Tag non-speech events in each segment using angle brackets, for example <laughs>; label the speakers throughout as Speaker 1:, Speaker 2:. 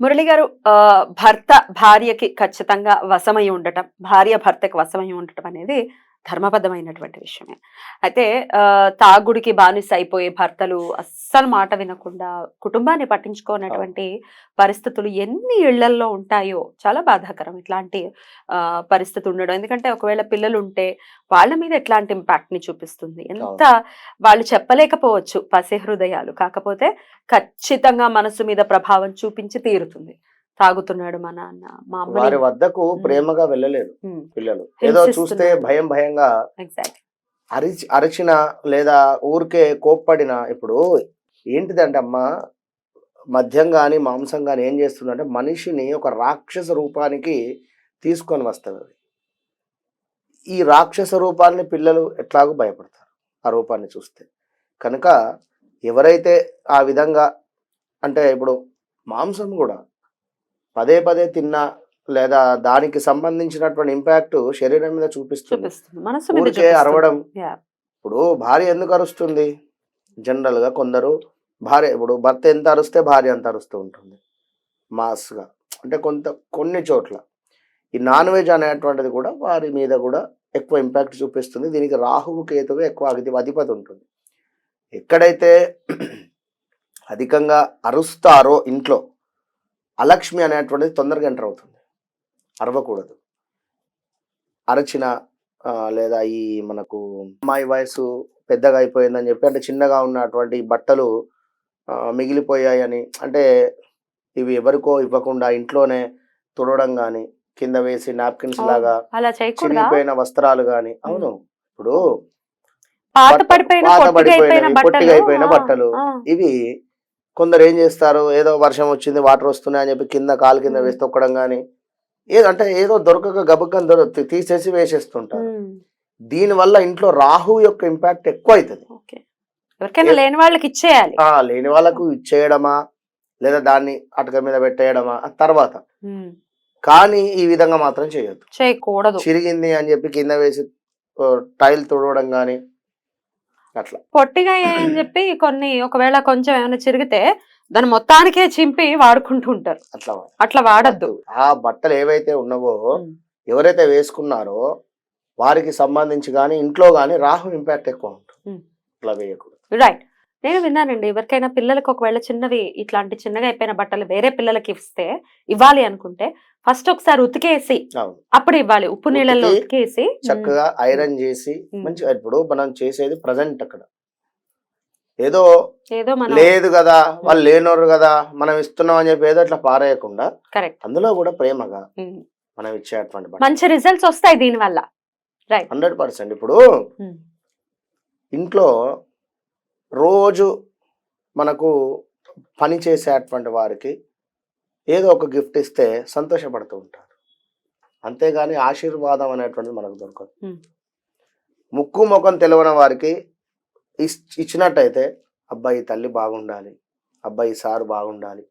Speaker 1: మురళి గారు భర్త భార్యకి ఖచ్చితంగా వశమై ఉండటం భార్య భర్తకి వశమై ఉండటం అనేది ధర్మబద్ధమైనటువంటి విషయమే. అయితే తాగుడికి బానిస అయిపోయే భర్తలు అస్సలు మాట వినకుండా కుటుంబాన్ని పట్టించుకోనటువంటి పరిస్థితులు ఎన్ని ఇళ్ళల్లో ఉంటాయో చాలా బాధాకరం ఇట్లాంటి పరిస్థితి ఉండడం. ఎందుకంటే ఒకవేళ పిల్లలు ఉంటే వాళ్ళ మీద ఎట్లాంటి ఇంపాక్ట్ని చూపిస్తుంది? ఎంత వాళ్ళు చెప్పలేకపోవచ్చు పసి హృదయాలు. కాకపోతే ఖచ్చితంగా మనసు మీద ప్రభావం చూపించి తీరుతుంది. తాగుతున్నాడు మా నాన్న. మా
Speaker 2: వారి వద్దకు ప్రేమగా వెళ్ళలేరు పిల్లలు. ఏదో చూస్తే. భయం భయంగా అరిచి అరిచిన లేదా ఊరికే కోప్పడిన ఇప్పుడు ఏంటిదంటే అమ్మ మద్యం కానీ మాంసం కానీ ఏం చేస్తుందంటే మనిషిని ఒక రాక్షస రూపానికి తీసుకొని వస్తుంది ఈ రాక్షస రూపాన్ని పిల్లలు ఎట్లాగో భయపడతారు ఆ రూపాన్ని చూస్తే. కనుక ఎవరైతే ఆ విధంగా అంటే ఇప్పుడు మాంసం కూడా పదే పదే తిన్నా లేదా దానికి సంబంధించినటువంటి ఇంపాక్ట్ శరీరం మీద చూపిస్తుంది. ఊరికే. అరవడం. ఇప్పుడు భార్య ఎందుకు అరుస్తుంది? జనరల్గా కొందరు భార్య ఇప్పుడు భర్త ఎంత అరుస్తే భార్య అంత అరుస్తూ ఉంటుంది. మాస్గా. అంటే కొంత కొన్ని చోట్ల. ఈ నాన్ వెజ్ అనేటువంటిది కూడా వారి మీద కూడా ఎక్కువ ఇంపాక్ట్ చూపిస్తుంది. దీనికి రాహువు కేతువు ఎక్కువ అధిప అధిపతి ఉంటుంది. ఎక్కడైతే అధికంగా అరుస్తారో ఇంట్లో అలక్ష్మి అనేటువంటిది తొందరగా ఎంటర్ అవుతుంది. అరవకూడదు. అరచిన లేదా ఈ మనకు అమ్మాయి వయసు పెద్దగా అయిపోయిందని చెప్పి అంటే చిన్నగా ఉన్నటువంటి బట్టలు మిగిలిపోయాయని అంటే ఇవి ఎవరికో ఇవ్వకుండా ఇంట్లోనే తుడవడం కానీ కింద వేసి నాప్కిన్స్. లాగా చిరిగిపోయిన వస్త్రాలు కానీ అవును. ఇప్పుడు
Speaker 1: పాత పడిపోయిన పొట్టిగా అయిపోయిన బట్టలు.
Speaker 2: ఇవి కొందరు ఏం చేస్తారు? ఏదో వర్షం వచ్చింది వాటర్ వస్తున్నాయి అని చెప్పి కింద కాలు కింద. వేసి తొక్కడం కానీ ఏదో అంటే ఏదో దొరకక గబక్కని దొర తీసేసి వేసేస్తుంటారు.
Speaker 1: ఉమ్,
Speaker 2: దీని వల్ల ఇంట్లో రాహు యొక్క ఇంపాక్ట్ ఎక్కువ అవుతుంది
Speaker 1: ఎవరికైనా లేని వాళ్ళకి ఇచ్చేయాలి.
Speaker 2: లేని వాళ్ళకు ఇచ్చేయడమా? లేదా దాన్ని అటక మీద పెట్టేయడమా? తర్వాత. కానీ ఈ విధంగా మాత్రం చేయొద్దు.
Speaker 1: చేయకూడదు.
Speaker 2: చిరిగింది అని చెప్పి కింద వేసి టైల్ తుడవడం కానీ అట్లా.
Speaker 1: పొట్టిగా అని <clears throat> చెప్పి కొన్ని ఒకవేళ కొంచెం ఏమైనా చిరిగితే దాన్ని మొత్తానికే చింపి వాడుకుంటూ ఉంటారు.
Speaker 2: అట్లా.
Speaker 1: అట్లా వాడద్దు.
Speaker 2: ఆ బట్టలు ఏవైతే ఉన్నావో ఎవరైతే వేసుకున్నారో వారికి సంబంధించి కానీ ఇంట్లో కానీ రాహు ఇంపాక్ట్ ఎక్కువ ఉంటుంది. అట్లా వేయకూడదు.
Speaker 1: రైట్ నేను విన్నానండి. ఎవరికైనా పిల్లలకి ఒకవేళ చిన్నవి ఇట్లాంటి చిన్నగా అయిపోయిన బట్టలు వేరే పిల్లలకి ఇస్తే ఇవ్వాలి అనుకుంటే ఫస్ట్ ఒకసారి ఉతికేసి అప్పుడు ఇవ్వాలి. ఉప్పు నీళ్ళల్లో
Speaker 2: ఉతికి
Speaker 1: ఉతికేసి
Speaker 2: చక్కగా ఐరన్ చేసి. మంచిగా ఇప్పుడు మనం చేసేది ప్రజెంట్ అక్కడ. ఏదో
Speaker 1: ఏదో మనం
Speaker 2: లేదు కదా వాళ్ళు లేనోరు కదా మనం ఇస్తున్నాం అని చెప్పి ఏదో అట్లా పారేయకుండా
Speaker 1: కరెక్ట్.
Speaker 2: అందులో కూడా ప్రేమగా మనం ఇచ్చేటువంటి
Speaker 1: మంచి రిజల్ట్స్ వస్తాయి దీని వల్ల రైట్.
Speaker 2: Hundred percent. ఇప్పుడు ఇంట్లో రోజు మనకు పని చేసేటువంటి వారికి ఏదో ఒక గిఫ్ట్ ఇస్తే సంతోషపడుతూ ఉంటారు. అంతేగాని ఆశీర్వాదం అనేటువంటిది మనకు దొరకదు. ముక్కు ముఖం తెలియని వారికి ఇచ్చినట్టయితే అబ్బాయి తల్లి బాగుండాలి అబ్బాయి సారు బాగుండాలి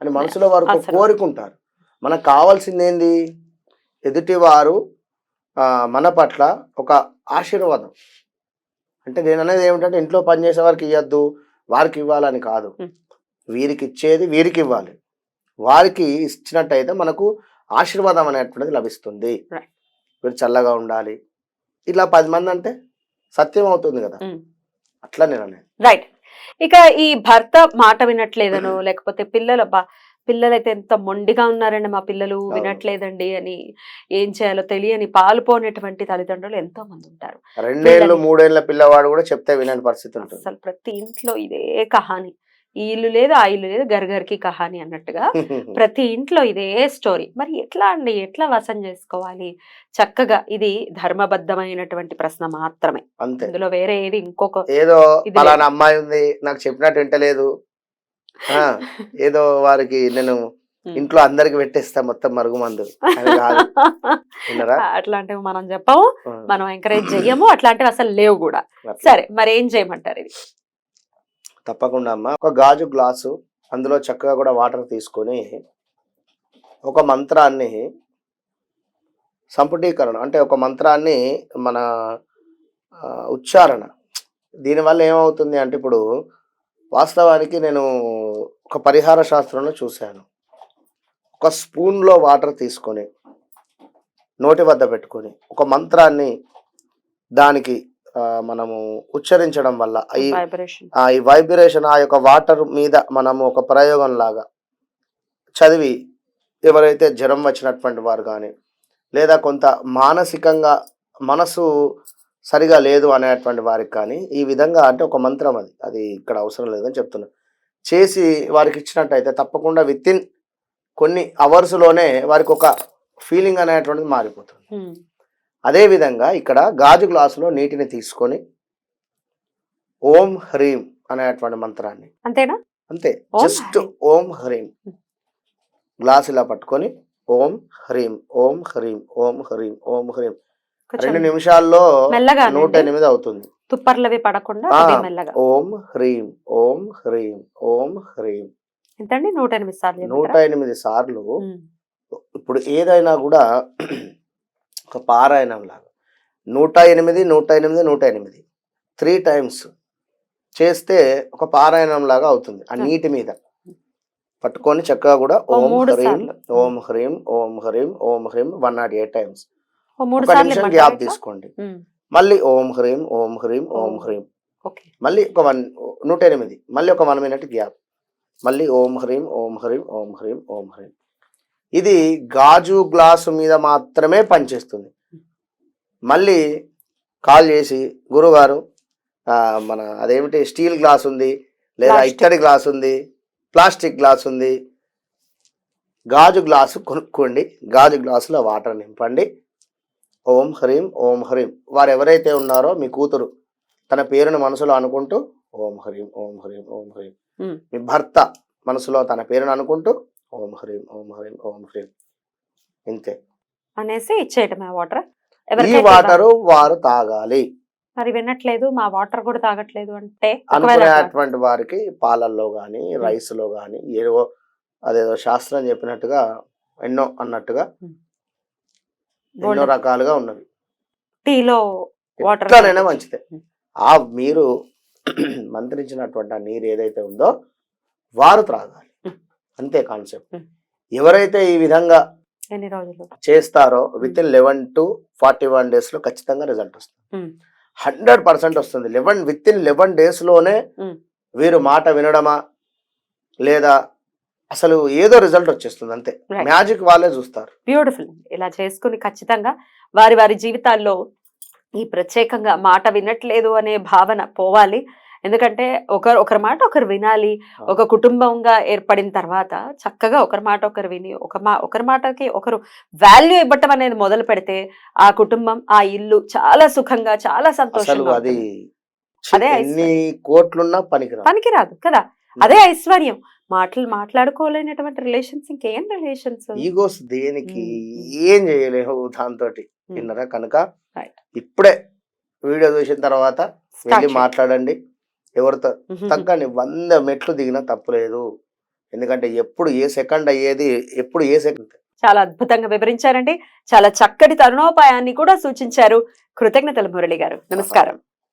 Speaker 2: అని మనసులో వారు. కోరుకుంటారు. మనకు కావాల్సింది ఏంది ఎదుటివారు మన పట్ల ఒక ఆశీర్వాదం. అంటే నేను అనేది ఏమిటంటే ఇంట్లో పనిచేసే వారికి ఇవ్వద్దు వారికి ఇవ్వాలని కాదు. వీరికి ఇచ్చేది వీరికి ఇవ్వాలి. వారికి ఇచ్చినట్టయితే మనకు ఆశీర్వాదం అనేటువంటిది లభిస్తుంది. వీరు చల్లగా ఉండాలి. ఇలా పది మంది అంటే సత్యం అవుతుంది కదా. అట్లా నేను అనేది
Speaker 1: రైట్ ఇక ఈ భర్త మాట వినట్లేదనో లేకపోతే పిల్లలు పిల్లలైతే ఎంత మొండిగా ఉన్నారండి మా పిల్లలు. వినట్లేదండి అని ఏం చేయాలో తెలియని పాలుపోనేటువంటి తల్లిదండ్రులు ఎంతో మంది ఉంటారు.
Speaker 2: రెండేళ్ళు. మూడేళ్ళ పిల్లవాడు కూడా చెప్తే వినని పరిస్థితి ఉంటుంది.
Speaker 1: అసలు ప్రతి ఇంట్లో ఇదే కహాని. ఈ ఇల్లు లేదు ఆ ఇల్లు లేదు గర్గర్కి కహాని అన్నట్టుగా <laughs> ప్రతి ఇంట్లో ఇదే స్టోరీ. మరి ఎట్లా అండి? ఎట్లా వశం చేసుకోవాలి? చక్కగా ఇది ధర్మబద్ధమైనటువంటి ప్రశ్న మాత్రమే.
Speaker 2: అంతే.
Speaker 1: ఇందులో వేరే ఏది ఇంకొక
Speaker 2: ఏదో అమ్మాయి ఉంది నాకు చెప్పినట్టు వింటలేదు ఏదో వారికి నేను ఇంట్లో అందరికి పెట్టేస్తా మొత్తం మరుగు మందు. <laughs>
Speaker 1: అట్లాంటివి మనం చెప్పము మనం ఎంకరేజ్ చెయ్యము అట్లాంటివి అసలు లేవు కూడా. సరే మరి ఏం చేయమంటారు ఇది?
Speaker 2: తప్పకుండా అమ్మా. ఒక గాజు గ్లాసు అందులో చక్కగా కూడా వాటర్ తీసుకొని ఒక మంత్రాన్ని సంపుటీకరణ అంటే ఒక మంత్రాన్ని మన ఉచ్చారణ. దీనివల్ల ఏమవుతుంది అంటే ఇప్పుడు వాస్తవానికి నేను ఒక పరిహార శాస్త్రంలో చూశాను. ఒక స్పూన్లో వాటర్ తీసుకొని నోటి వద్ద పెట్టుకొని ఒక మంత్రాన్ని దానికి మనము ఉచ్చరించడం వల్ల ఈ
Speaker 1: వైబ్రేషన్
Speaker 2: ఆ ఈ వైబ్రేషన్ ఆ యొక్క వాటర్ మీద మనము ఒక ప్రయోగం లాగా చదివి ఎవరైతే జ్వరం వచ్చినటువంటి వారు కానీ లేదా కొంత మానసికంగా మనసు సరిగా లేదు అనేటువంటి వారికి కానీ ఈ విధంగా అంటే ఒక మంత్రం అది. అది ఇక్కడ అవసరం లేదని చెప్తున్నా. చేసి వారికి ఇచ్చినట్టయితే తప్పకుండా విత్ ఇన్ కొన్ని అవర్స్లోనే వారికి ఒక ఫీలింగ్ అనేటువంటిది మారిపోతుంది. అదే విధంగా ఇక్కడ గాజు గ్లాసులో నీటిని తీసుకొని ఓం హ్రీం అనేటువంటి మంత్రాన్ని
Speaker 1: అంతేనా?
Speaker 2: అంతే. జస్ట్. ఓం హ్రీం. గ్లాస్ ఇలా పట్టుకొని ఓం హ్రీం ఓం హ్రీం ఓం హ్రీం ఓం హ్రీం రెండు నిమిషాల్లో నూట. ఎనిమిది అవుతుంది
Speaker 1: తుప్పర్లవి పడకుండా
Speaker 2: ఓం హ్రీం ఓం హ్రీం ఓం హ్రీం
Speaker 1: ఎంతండి నూట ఎనిమిది సార్లు
Speaker 2: నూట? ఎనిమిది సార్లు. ఇప్పుడు ఏదైనా కూడా ఒక పారాయణం లాగా నూట ఎనిమిది నూట ఎనిమిది నూట ఎనిమిది త్రీ టైమ్స్ చేస్తే ఒక పారాయణం లాగా అవుతుంది ఆ. నీటి మీద పట్టుకొని చక్కగా కూడా
Speaker 1: ఓ
Speaker 2: హ్రీం. ఓం హ్రీం ఓం హ్రీం ఓం హ్రీం వన్ నాట్ ఎయిట్ టైమ్స్ ఒక నిమిషం గ్యాప్? తీసుకోండి. మళ్ళీ ఓం హ్రీం ఓం హ్రీం ఓం. హ్రీం. మళ్ళీ ఒక వన్ నూట ఎనిమిది. మళ్ళీ ఒక వన్ మినిట్ గ్యాప్. మళ్ళీ ఓం హ్రీం ఓం హ్రీం ఓం హ్రీం ఓం హ్రీం. ఇది గాజు గ్లాసు మీద మాత్రమే పనిచేస్తుంది. మళ్ళీ కాల్ చేసి గురుగారు మన అదేమిటి స్టీల్ గ్లాస్ ఉంది లేదా. ఇత్తడి గ్లాస్ ఉంది ప్లాస్టిక్ గ్లాస్ ఉంది. గాజు గ్లాసు కొనుక్కోండి. గాజు గ్లాసులో వాటర్ నింపండి. ఓం హ్రీం ఓం హ్రీం. వారు ఎవరైతే ఉన్నారో మీ కూతురు తన పేరును మనసులో అనుకుంటూ ఓం హ్రీం ఓం హ్రీం ఓం హ్రీం. మీ భర్త మనసులో తన పేరును అనుకుంటూ ఓం హ్రీం ఓం హ్రీం ఓం హ్రీం. ఇంతే.
Speaker 1: అనేసి ఇచ్చేయటమే వాటర్.
Speaker 2: ఈ వాటరు వారు తాగాలి.
Speaker 1: మరి వినట్లేదు మా వాటర్ కూడా తాగట్లేదు అంటే
Speaker 2: అనుకునేటువంటి వారికి పాలల్లో కానీ రైస్లో కానీ ఏదో అదేదో శాస్త్రం చెప్పినట్టుగా ఎన్నో అన్నట్టుగా. ఎన్నో. రకాలుగా ఉన్నవి
Speaker 1: టీలో వాటర్
Speaker 2: మంచిదే. ఆ మీరు <clears throat> మంత్రించినటువంటి ఆ నీరు ఏదైతే ఉందో వారు త్రాగాలి. అంతే కాన్సెప్ట్. ఎవరైతే ఈ విధంగా
Speaker 1: ఎన్ని రోజులు
Speaker 2: చేస్తారో within eleven to forty one డేస్లో ఖచ్చితంగా రిజల్ట్ వస్తుంది. హండ్రెడ్ పర్సెంట్ వస్తుంది లెవెన్ విత్ ఇన్ లెవెన్
Speaker 1: డేస్లోనే.
Speaker 2: వీరు మాట వినడమా లేదా అసలు ఏదో రిజల్ట్ వచ్చేస్తుంది అంతే. మ్యాజిక్ వాళ్ళే చూస్తారు.
Speaker 1: బ్యూటిఫుల్ ఇలా చేసుకుని ఖచ్చితంగా వారి వారి జీవితాల్లో ఈ ప్రత్యేకంగా మాట వినట్లేదు అనే భావన పోవాలి. ఎందుకంటే ఒకరు ఒకరి మాట ఒకరు వినాలి. ఒక కుటుంబంగా ఏర్పడిన తర్వాత చక్కగా ఒకరి మాట ఒకరు విని ఒక మా ఒకరి మాటకి ఒకరు వాల్యూ ఇవ్వటం అనేది మొదలు పెడితే ఆ కుటుంబం ఆ ఇల్లు చాలా సుఖంగా చాలా సంతోషంగా
Speaker 2: అది కోట్లున్నా పనికిరాదు.
Speaker 1: పనికిరాదు కదా. అదే ఐశ్వర్యం. మాటలు మాట్లాడుకోలేనటువంటి రిలేషన్స్ ఇంకేం రిలేషన్స్?
Speaker 2: ఈగోస్ దేనికి. ఏం చేయలేవు దాంతో. విన్నరా కనుక. ఇప్పుడే వీడియో చూసిన తర్వాత వెళ్ళి మాట్లాడండి. ఎవరితో తగ్గని వంద మెట్లు దిగినా తప్పులేదు ఎందుకంటే ఎప్పుడు ఏ సెకండ్ అయ్యేది ఎప్పుడు ఏ సెకండ్
Speaker 1: చాలా అద్భుతంగా వివరించారండి. చాలా చక్కటి తరుణోపాయాన్ని కూడా సూచించారు కృతజ్ఞతలు మురళి గారు. నమస్కారం.